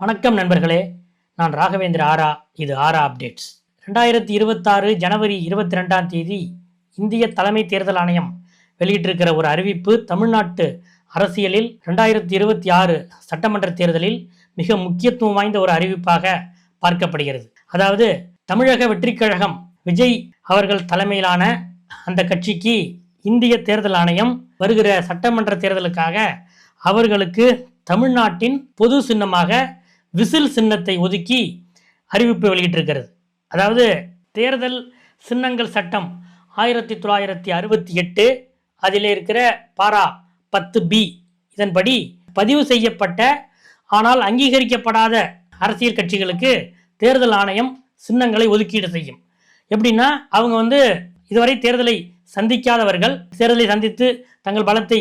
வணக்கம் நண்பர்களே. நான் ராகவேந்திர ஆரா. இது ஆரா அப்டேட்ஸ். ரெண்டாயிரத்தி இருபத்தாறு ஜனவரி இருபத்தி ரெண்டாம் தேதி இந்திய தலைமை தேர்தல் ஆணையம் வெளியிட்டிருக்கிற ஒரு அறிவிப்பு தமிழ்நாட்டு அரசியலில் ரெண்டாயிரத்தி இருபத்தி ஆறு சட்டமன்ற தேர்தலில் மிக முக்கியத்துவம் வாய்ந்த ஒரு அறிவிப்பாக பார்க்கப்படுகிறது. அதாவது தமிழக வெற்றிக் கழகம் விஜய் அவர்கள் தலைமையிலான அந்த கட்சிக்கு இந்திய தேர்தல் ஆணையம் வருகிற சட்டமன்ற தேர்தலுக்காக அவர்களுக்கு தமிழ்நாட்டின் பொது சின்னமாக விசில் சின்னத்தை ஒதுக்கி அறிவிப்பு வெளியிட்டிருக்கிறது. அதாவது தேர்தல் சின்னங்கள் சட்டம் ஆயிரத்தி தொள்ளாயிரத்தி அறுபத்தி எட்டு அதில் இருக்கிற பாரா பத்து பி இதன்படி பதிவு செய்யப்பட்ட ஆனால் அங்கீகரிக்கப்படாத அரசியல் கட்சிகளுக்கு தேர்தல் ஆணையம் சின்னங்களை ஒதுக்கீடு செய்யும். எப்படின்னா அவங்க வந்து இதுவரை தேர்தலை சந்திக்காதவர்கள் தேர்தலை சந்தித்து தங்கள் பலத்தை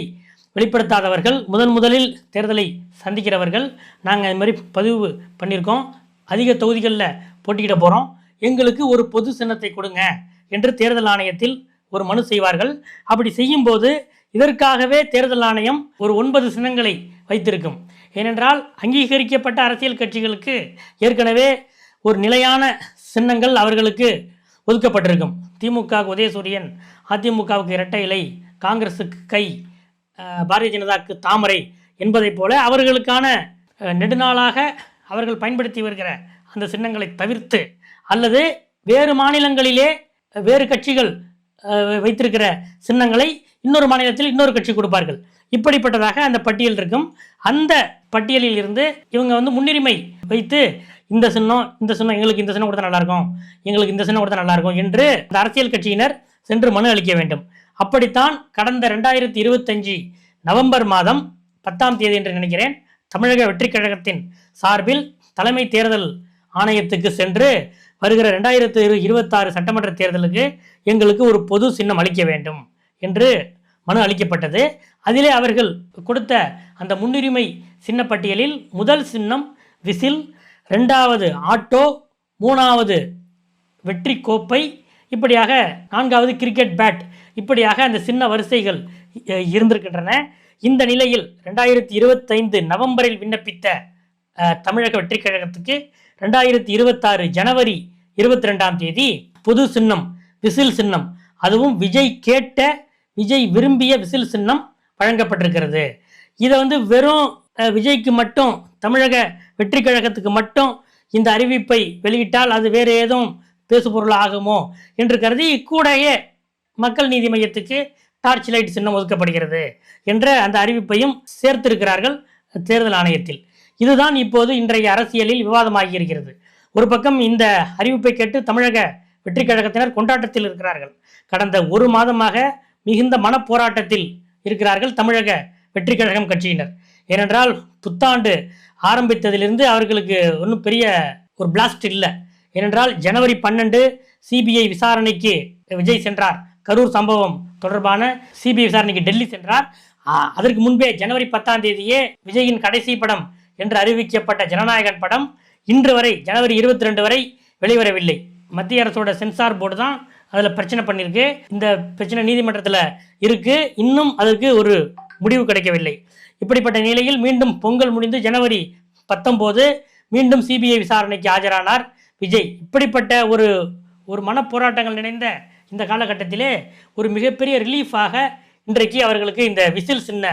வெளிப்படுத்தாதவர்கள் முதன் முதலில் தேர்தலை சந்திக்கிறவர்கள் நாங்கள் இது மாதிரி பதிவு பண்ணியிருக்கோம் அதிக தொகுதிகளில் போட்டியிட போகிறோம் எங்களுக்கு ஒரு பொது சின்னத்தை கொடுங்க என்று தேர்தல் ஆணையத்தில் ஒரு மனு செய்வார்கள். அப்படி செய்யும்போது இதற்காகவே தேர்தல் ஆணையம் ஒரு ஒன்பது சின்னங்களை வைத்திருக்கும். ஏனென்றால் அங்கீகரிக்கப்பட்ட அரசியல் கட்சிகளுக்கு ஏற்கனவே ஒரு நிலையான சின்னங்கள் அவர்களுக்கு ஒதுக்கப்பட்டிருக்கும். திமுக உதயசூரியன் அதிமுகவுக்கு இரட்டை இலை காங்கிரஸுக்கு கை பாரதிய ஜனதாக்கு தாமரை என்பதைப் போல அவர்களுக்கான நெடுநாளாக அவர்கள் பயன்படுத்தி வருகிற அந்த சின்னங்களை தவிர்த்து அல்லது வேறு மாநிலங்களிலே வேறு கட்சிகள் வைத்திருக்கிற சின்னங்களை இன்னொரு மாநிலத்தில் இன்னொரு கட்சி கொடுப்பார்கள். இப்படிப்பட்டதாக அந்த பட்டியல் இருக்கும். அந்த பட்டியலில் இருந்து இவங்க வந்து முன்னுரிமை வைத்து இந்த சின்னம் இந்த சின்னம் எங்களுக்கு இந்த சின்னம் கொடுத்தா நல்லா இருக்கும் எங்களுக்கு இந்த சின்னம் கொடுத்தா நல்லாயிருக்கும் என்று அந்த அரசியல் கட்சியினர் சென்று மனு அளிக்க வேண்டும். அப்படித்தான் கடந்த ரெண்டாயிரத்தி இருபத்தஞ்சு நவம்பர் மாதம் பத்தாம் தேதி என்று நினைக்கிறேன் தமிழக வெற்றிக் கழகத்தின் சார்பில் தலைமை தேர்தல் ஆணையத்துக்கு சென்று வருகிற ரெண்டாயிரத்து இரு இருபத்தாறு சட்டமன்ற தேர்தலுக்கு எங்களுக்கு ஒரு பொது சின்னம் அளிக்க வேண்டும் என்று மனு அளிக்கப்பட்டது. அதிலே அவர்கள் கொடுத்த அந்த முன்னுரிமை சின்னப்பட்டியலில் முதல் சின்னம் விசில் ரெண்டாவது ஆட்டோ மூணாவது வெற்றி கோப்பை இப்படியாக நான்காவது கிரிக்கெட் பேட் இப்படியாக அந்த சின்ன வரிசைகள் இருந்திருக்கின்றன. இந்த நிலையில் ரெண்டாயிரத்தி இருபத்தைந்து நவம்பரில் விண்ணப்பித்த தமிழக வெற்றி கழகத்துக்கு ரெண்டாயிரத்தி இருபத்தாறு ஜனவரி இருபத்தி ரெண்டாம் தேதி பொது சின்னம் விசில் சின்னம் அதுவும் விஜய் கேட்ட விஜய் விரும்பிய விசில் சின்னம் வழங்கப்பட்டிருக்கிறது. இதை வந்து வெறும் விஜய்க்கு மட்டும் தமிழக வெற்றி கழகத்துக்கு மட்டும் இந்த அறிவிப்பை வெளியிட்டால் அது வேறு ஏதும் பேசுபொருள் ஆகுமோ என்று கருதி கூடயே மக்கள் நீதி மையத்துக்கு டார்ச் லைட் சின்னம் ஒதுக்கப்படுகிறது என்ற அந்த அறிவிப்பையும் சேர்த்திருக்கிறார்கள் தேர்தல் ஆணையத்தில். இதுதான் இப்போது இன்றைய அரசியலில் விவாதமாகி இருக்கிறது. ஒரு பக்கம் இந்த அறிவிப்பை கேட்டு தமிழக வெற்றிக் கழகத்தினர் கொண்டாட்டத்தில் இருக்கிறார்கள். கடந்த ஒரு மாதமாக மிகுந்த மனப்போராட்டத்தில் இருக்கிறார்கள் தமிழக வெற்றிக் கழகம் கட்சியினர். ஏனென்றால் புத்தாண்டு ஆரம்பித்ததிலிருந்து அவர்களுக்கு ஒன்றும் பெரிய ஒரு பிளாஸ்ட் இல்லை. ஏனென்றால் ஜனவரி பன்னெண்டு சிபிஐ விசாரணைக்கு விஜய் சென்றார். கரூர் சம்பவம் தொடர்பான சிபிஐ விசாரணைக்கு டெல்லி சென்றார். அதற்கு முன்பே ஜனவரி பத்தாம் தேதியே விஜயின் கடைசி படம் என்று அறிவிக்கப்பட்ட ஜனநாயகன் படம் இன்று வரை ஜனவரி இருபத்தி ரெண்டு வரை வெளிவரவில்லை. மத்திய அரசோட சென்சார் போர்டு தான் அதில் பிரச்சனை பண்ணியிருக்கு இந்த பிரச்சனை நீதிமன்றத்தில் இருக்கு. இன்னும் அதற்கு ஒரு முடிவு கிடைக்கவில்லை. இப்படிப்பட்ட நிலையில் மீண்டும் பொங்கல் முடிந்து ஜனவரி பத்தொம்போது மீண்டும் சிபிஐ விசாரணைக்கு ஆஜரானார் விஜய். இப்படிப்பட்ட ஒரு ஒரு மனப்போராட்டங்கள் நிறைந்த இந்த காலகட்டத்திலே ஒரு மிகப்பெரிய ரிலீஃபாக இன்றைக்கு அவர்களுக்கு இந்த விசில் சின்ன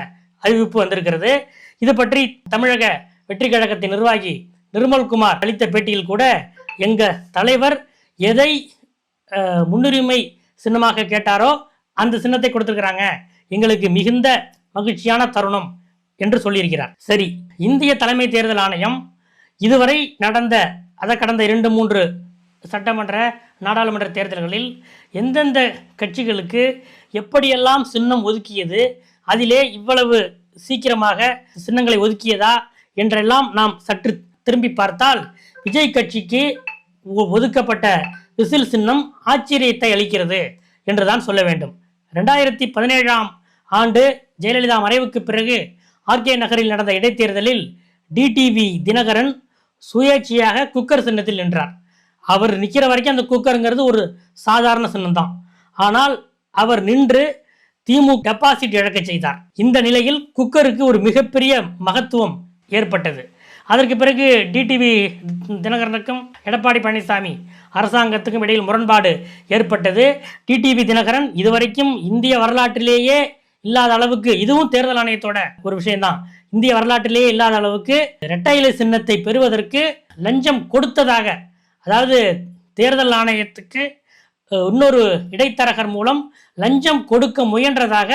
அறிவிப்பு வந்திருக்கிறது. இது பற்றி தமிழக வெற்றி கழகத்தின் நிர்வாகி நிர்மல்குமார் அளித்த பேட்டியில் கூட எங்கள் தலைவர் எதை முன்னுரிமை சின்னமாக கேட்டாரோ அந்த சின்னத்தை கொடுத்துருக்குறாங்க. எங்களுக்கு மிகுந்த மகிழ்ச்சியான தருணம் என்று சொல்லியிருக்கிறார். சரி இந்திய தலைமை தேர்தல் ஆணையம் இதுவரை நடந்த அதை கடந்த இரண்டு மூன்று சட்டமன்ற நாடாளுமன்ற தேர்தல்களில் எந்தெந்த கட்சிகளுக்கு எப்படியெல்லாம் சின்னம் ஒதுக்கியது அதிலே இவ்வளவு சீக்கிரமாக சின்னங்களை ஒதுக்கியதா என்றெல்லாம் நாம் சற்று திரும்பி பார்த்தால் விஜய் கட்சிக்கு ஒ- ஒதுக்கப்பட்ட விசில் சின்னம் ஆச்சரியத்தை அளிக்கிறது என்றுதான் சொல்ல வேண்டும். ரெண்டாயிரத்தி பதினேழாம் ஆண்டு ஜெயலலிதா மறைவுக்கு பிறகு ஆர்கே நகரில் நடந்த இடைத்தேர்தலில் டிடிவி தினகரன் சுயேட்சையாக குக்கர் சின்னத்தில் நின்றார். அவர் நிற்கிற வரைக்கும் அந்த குக்கருங்கிறது ஒரு சாதாரண சின்னம் தான் ஆனால் அவர் நின்று திமுக டெபாசிட் இழக்க செய்தார். இந்த நிலையில் குக்கருக்கு ஒரு மிகப்பெரிய மகத்துவம் ஏற்பட்டது. அதற்கு பிறகு டிடிவி தினகரனுக்கும் எடப்பாடி பழனிசாமி அரசாங்கத்துக்கும் இடையில் முரண்பாடு ஏற்பட்டது. டிடிவி தினகரன் இதுவரைக்கும் இந்திய வரலாற்றிலேயே இல்லாத அளவுக்கு இதுவும் தேர்தல் ஆணையத்தோட ஒரு விஷயம்தான். இந்திய வரலாற்றிலேயே இல்லாத அளவுக்கு இரட்டை இலை சின்னத்தை பெறுவதற்கு லஞ்சம் கொடுத்ததாக அதாவது தேர்தல் ஆணையத்துக்கு இன்னொரு இடைத்தரகர் மூலம் லஞ்சம் கொடுக்க முயன்றதாக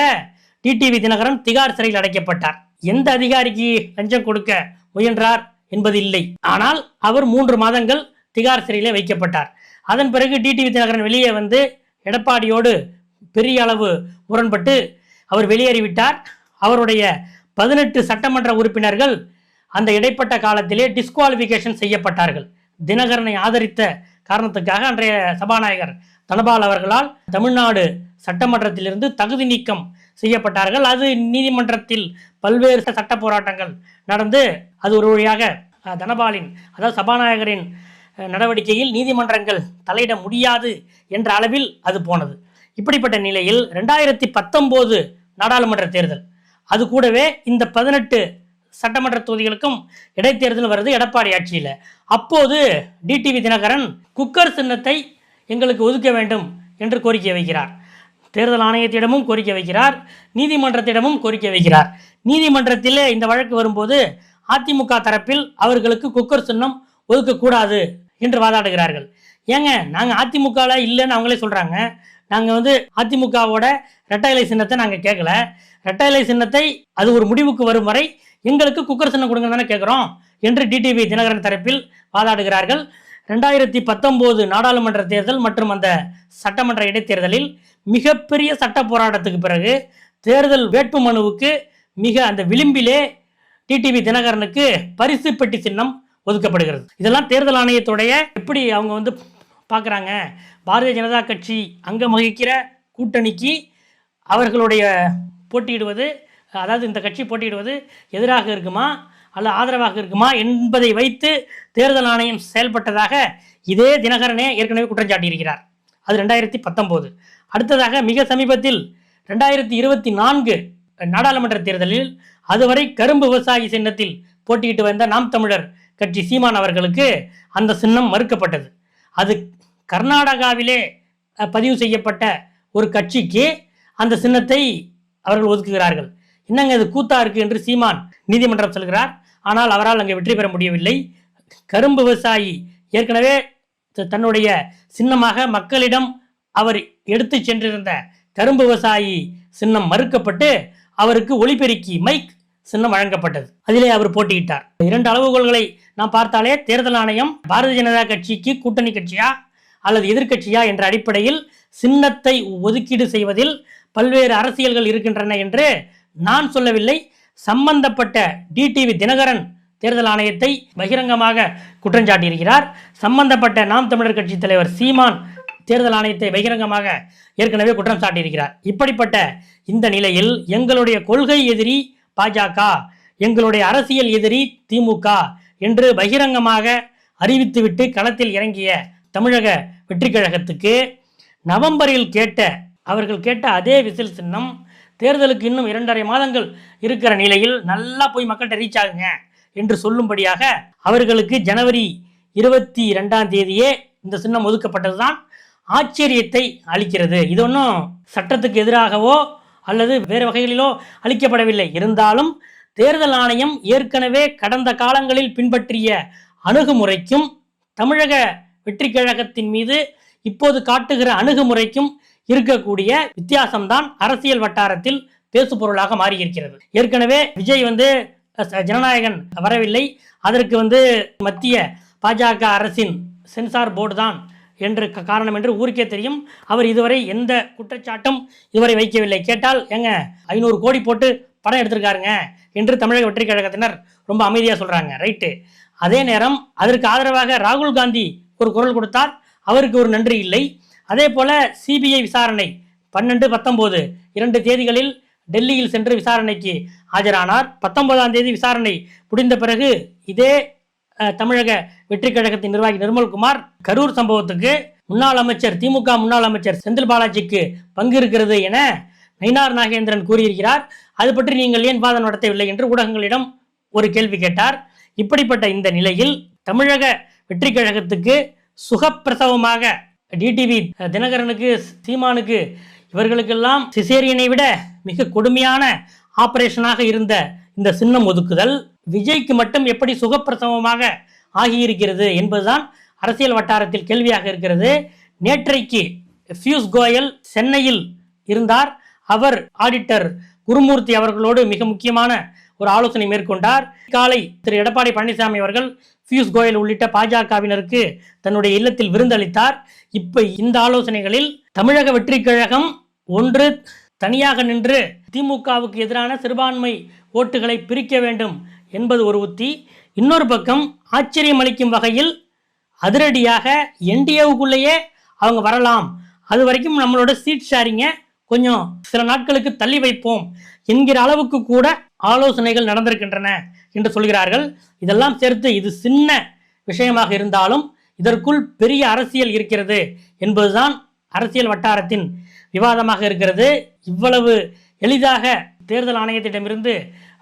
டிடிவி தினகரன் திகார் சிறையில் அடைக்கப்பட்டார். எந்த அதிகாரிக்கு லஞ்சம் கொடுக்க முயன்றார் என்பது இல்லை ஆனால் அவர் மூன்று மாதங்கள் திகார் சிறையிலே வைக்கப்பட்டார். அதன் பிறகு டிடிவி தினகரன் வெளியே வந்து எடப்பாடியோடு பெரிய அளவு முரண்பட்டு அவர் வெளியேறிவிட்டார். அவருடைய பதினெட்டு சட்டமன்ற உறுப்பினர்கள் அந்த இடைப்பட்ட காலத்திலே டிஸ்குவாலிஃபிகேஷன் செய்யப்பட்டார்கள். தினகரனை ஆதரித்த காரணத்துக்காக அன்றைய சபாநாயகர் தனபால் அவர்களால் தமிழ்நாடு சட்டமன்றத்திலிருந்து தகுதி நீக்கம் செய்யப்பட்டார்கள். அது நீதிமன்றத்தில் பல்வேறு சட்ட போராட்டங்கள் நடந்து அது ஒரு வழியாக தனபாலின் அதாவது சபாநாயகரின் நடவடிக்கையில் நீதிமன்றங்கள் தலையிட முடியாது என்ற அளவில் அது போனது. இப்படிப்பட்ட நிலையில் ரெண்டாயிரத்தி பத்தொம்போது நாடாளுமன்ற தேர்தல் அது கூடவே இந்த பதினெட்டு சட்டமன்ற தொகுதிகளுக்கும் இடைத்தேர்தல் வருது எடப்பாடி ஆட்சியில். அப்போது டிடிவி தினகரன் குக்கர் சின்னத்தை எங்களுக்கு ஒதுக்க வேண்டும் என்று கோரிக்கை வைக்கிறார். தேர்தல் ஆணையத்திடமும் கோரிக்கை வைக்கிறார். நீதிமன்றத்திடமும் கோரிக்கை வைக்கிறார். நீதிமன்றத்திலே இந்த வழக்கு வரும்போது அதிமுக தரப்பில் அவர்களுக்கு குக்கர் சின்னம் ஒதுக்கக்கூடாது என்று வாதாடுகிறார்கள். ஏங்க நாங்கள் அதிமுகவில் இல்லைன்னு அவங்களே சொல்கிறாங்க நாங்கள் வந்து அதிமுகவோட இரட்டை இலை சின்னத்தை நாங்கள் கேட்கல ரெட்டை இலை சின்னத்தை அது ஒரு முடிவுக்கு வரும் வரை எங்களுக்கு குக்கர் சின்னம் கொடுங்க தானே கேட்குறோம் என்று டிடிவி தினகரன் தரப்பில் வாதாடுகிறார்கள். ரெண்டாயிரத்தி பத்தொம்போது நாடாளுமன்ற தேர்தல் மற்றும் அந்த சட்டமன்ற இடைத்தேர்தலில் மிகப்பெரிய சட்ட போராட்டத்துக்கு பிறகு தேர்தல் வேட்பு மனுவுக்கு மிக அந்த விளிம்பிலே டிடிவி தினகரனுக்கு பரிசு பெட்டி சின்னம் ஒதுக்கப்படுகிறது. இதெல்லாம் தேர்தல் ஆணையத்துடைய எப்படி அவங்க வந்து பார்க்குறாங்க? பாரதிய ஜனதா கட்சி அங்கம் வகிக்கிற கூட்டணிக்கு அவர்களுடைய போட்டியிடுவது அதாவது இந்த கட்சி போட்டியிடுவது எதிராக இருக்குமா அல்ல ஆதரவாக இருக்குமா என்பதை வைத்து தேர்தல் ஆணையம் செயல்பட்டதாக இதே தினகரனே ஏற்கனவே குற்றம் சாட்டியிருக்கிறார் அது ரெண்டாயிரத்தி பத்தொம்போது. அடுத்ததாக மிக சமீபத்தில் ரெண்டாயிரத்தி இருபத்தி நான்கு நாடாளுமன்ற தேர்தலில் அதுவரை கரும்பு விவசாயி சின்னத்தில் போட்டியிட்டு வந்த நாம் தமிழர் கட்சி சீமான் அவர்களுக்கு அந்த சின்னம் மறுக்கப்பட்டது. அது கர்நாடகாவிலே பதிவு செய்யப்பட்ட ஒரு கட்சிக்கு அந்த சின்னத்தை அவர்கள் ஒதுக்குகிறார்கள். என்னங்க இது கூத்தா இருக்கு என்று சீமான் நீதிமன்றம் செல்கிறார். ஆனால் அவரால் அங்கே வெற்றி பெற முடியவில்லை. கரும்பு விவசாயி ஏற்கனவே தன்னுடைய சின்னமாக மக்களிடம் அவர் எடுத்து சென்றிருந்த கரும்பு விவசாயி சின்னம் மறுக்கப்பட்டு அவருக்கு ஒளிபெருக்கி மைக் சின்னம் வழங்கப்பட்டது. அதிலே அவர் போட்டியிட்டார். இரண்டு அளவுகோல்களை நாம் பார்த்தாலே தேர்தல் ஆணையம் பாரதிய ஜனதா கட்சிக்கு கூட்டணி கட்சியா அல்லது எதிர்க்கட்சியா என்ற அடிப்படையில் சின்னத்தை ஒதுக்கீடு செய்வதில் பல்வேறு அரசியல்கள் இருக்கின்றன என்று நான் சொல்லவில்லை. சம்பந்தப்பட்ட டிடிவி தினகரன் தேர்தல் ஆணையத்தை பகிரங்கமாக குற்றஞ்சாட்டியிருக்கிறார் சம்பந்தப்பட்ட நாம் தமிழர் கட்சி தலைவர் சீமான் தேர்தல் ஆணையத்தை பகிரங்கமாக ஏற்கனவே குற்றம் சாட்டியிருக்கிறார். இப்படிப்பட்ட இந்த நிலையில் எங்களுடைய கொள்கை எதிரி பாஜக எங்களுடைய அரசியல் எதிரி திமுக என்று பகிரங்கமாக அறிவித்துவிட்டு களத்தில் இறங்கிய தமிழக வெற்றி கழகத்துக்கு நவம்பரில் கேட்ட அவர்கள் கேட்ட அதே விசில் சின்னம் தேர்தலுக்கு இன்னும் இரண்டரை மாதங்கள் இருக்கிற நிலையில் நல்லா போய் மக்கள்கிட்ட ரீச் ஆகுங்க என்று சொல்லும்படியாக அவர்களுக்கு ஜனவரி இருபத்தி ரெண்டாம் தேதியே இந்த சின்னம் ஒதுக்கப்பட்டதுதான் ஆச்சரியத்தை அளிக்கிறது. இது ஒன்றும் சட்டத்துக்கு எதிராகவோ அல்லது வேறு வகைகளிலோ அளிக்கப்படவில்லை. இருந்தாலும் தேர்தல் ஆணையம் ஏற்கனவே கடந்த காலங்களில் பின்பற்றிய அணுகுமுறைக்கும் தமிழக வெற்றி கழகத்தின் மீது இப்போது காட்டுகிற அணுகுமுறைக்கும் இருக்கக்கூடிய வித்தியாசம்தான் அரசியல் வட்டாரத்தில் பேசுபொருளாக மாறியிருக்கிறது. ஏற்கனவே விஜய் வந்து ஜனநாயகன் வரவில்லை. அதற்கு வந்து மத்திய பாஜக அரசின் சென்சார் போர்டு தான் என்று காரணம் என்று ஊருக்கே தெரியும். அவர் இதுவரை எந்த குற்றச்சாட்டும் இதுவரை வைக்கவில்லை. கேட்டால் ஏங்க ஐநூறு கோடி போட்டு படம் எடுத்திருக்காருங்க என்று தமிழக வெற்றிக் கழகத்தினர் ரொம்ப அமைதியாக சொல்கிறாங்க ரைட்டு. அதே நேரம் அதற்கு ஆதரவாக ராகுல் காந்தி ஒரு குரல் கொடுத்தார். அவருக்கு ஒரு நன்றி இல்லை. அதே போல சிபிஐ விசாரணை பன்னெண்டு பத்தொம்போது இரண்டு தேதிகளில் டெல்லியில் சென்று விசாரணைக்கு ஆஜரானார். பத்தொன்பதாம் தேதி விசாரணை முடிந்த பிறகு இதே தமிழக வெற்றி கழகத்தின் நிர்வாகி நிர்மல்குமார் கரூர் சம்பவத்துக்கு முன்னாள் அமைச்சர் திமுக முன்னாள் அமைச்சர் செந்தில் பாலாஜிக்கு பங்கு இருக்கிறது என நயினார் நாகேந்திரன் கூறியிருக்கிறார். அது பற்றி நீங்கள் ஏன் வாதம் நடத்தவில்லை என்று ஊடகங்களிடம் ஒரு கேள்வி கேட்டார். இப்படிப்பட்ட இந்த நிலையில் தமிழக வெற்றி கழகத்துக்கு சுகப்பிரசவமாக டிடிவி தினகரனுக்கு சீமானுக்கு இவர்களுக்கெல்லாம் சிசேரியனை விட மிக கொடுமையான ஆபரேஷனாக இருந்த இந்த சின்னம் ஒதுக்குதல் விஜய்க்கு மட்டும் எப்படி சுகப்பிரசவமாக ஆகியிருக்கிறது என்பதுதான் அரசியல் வட்டாரத்தில் கேள்வியாக இருக்கிறது. நேற்றைக்கு பியூஷ் கோயல் சென்னையில் இருந்தார். அவர் ஆடிட்டர் குருமூர்த்தி அவர்களோடு மிக முக்கியமான ஒரு ஆலோசனை மேற்கொண்டார். காலை திரு எடப்பாடி பழனிசாமி அவர்கள் பியூஷ் கோயல் உள்ளிட்ட பாஜகவினருக்கு தன்னுடைய இல்லத்தில் விருந்தளித்தார். இப்ப இந்த ஆலோசனைகளில் தமிழக வெற்றி கழகம் ஒன்று தனியாக நின்று திமுகவுக்கு எதிரான சிறுபான்மை ஓட்டுகளை பிரிக்க வேண்டும் என்பது ஒரு உத்தி. இன்னொரு பக்கம் ஆச்சரியம் அளிக்கும் வகையில் அதிரடியாக என்டிஏவுக்குள்ளேயே அவங்க வரலாம். அது வரைக்கும் நம்மளோட சீட் ஷேரிங்கை. கொஞ்சம் சில நாட்களுக்கு தள்ளி வைப்போம் என்கிற அளவுக்கு கூட ஆலோசனைகள் நடந்திருக்கின்றன என்று சொல்கிறார்கள். இதெல்லாம் சேர்த்து இது சின்ன விஷயமாக இருந்தாலும் இதற்குள் பெரிய அரசியல் இருக்கிறது என்பதுதான் அரசியல் வட்டாரத்தின் விவாதமாக இருக்கிறது. இவ்வளவு எளிதாக தேர்தல் ஆணையத்திடமிருந்து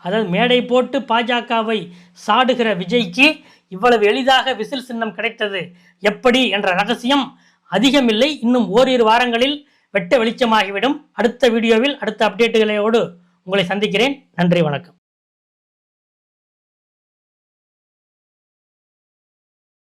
அதாவது மேடை போட்டு பாஜகவை சாடுகிற விஜய்க்கு இவ்வளவு எளிதாக விசில் சின்னம் கிடைத்தது எப்படி என்ற ரகசியம் அதிகமில்லை. இன்னும் ஓரிரு வாரங்களில் வெட்ட வெளிச்சமாகிவிடும். அடுத்த வீடியோவில் அடுத்த அப்டேட்டுகளோடு உங்களை சந்திக்கிறேன். நன்றி வணக்கம்.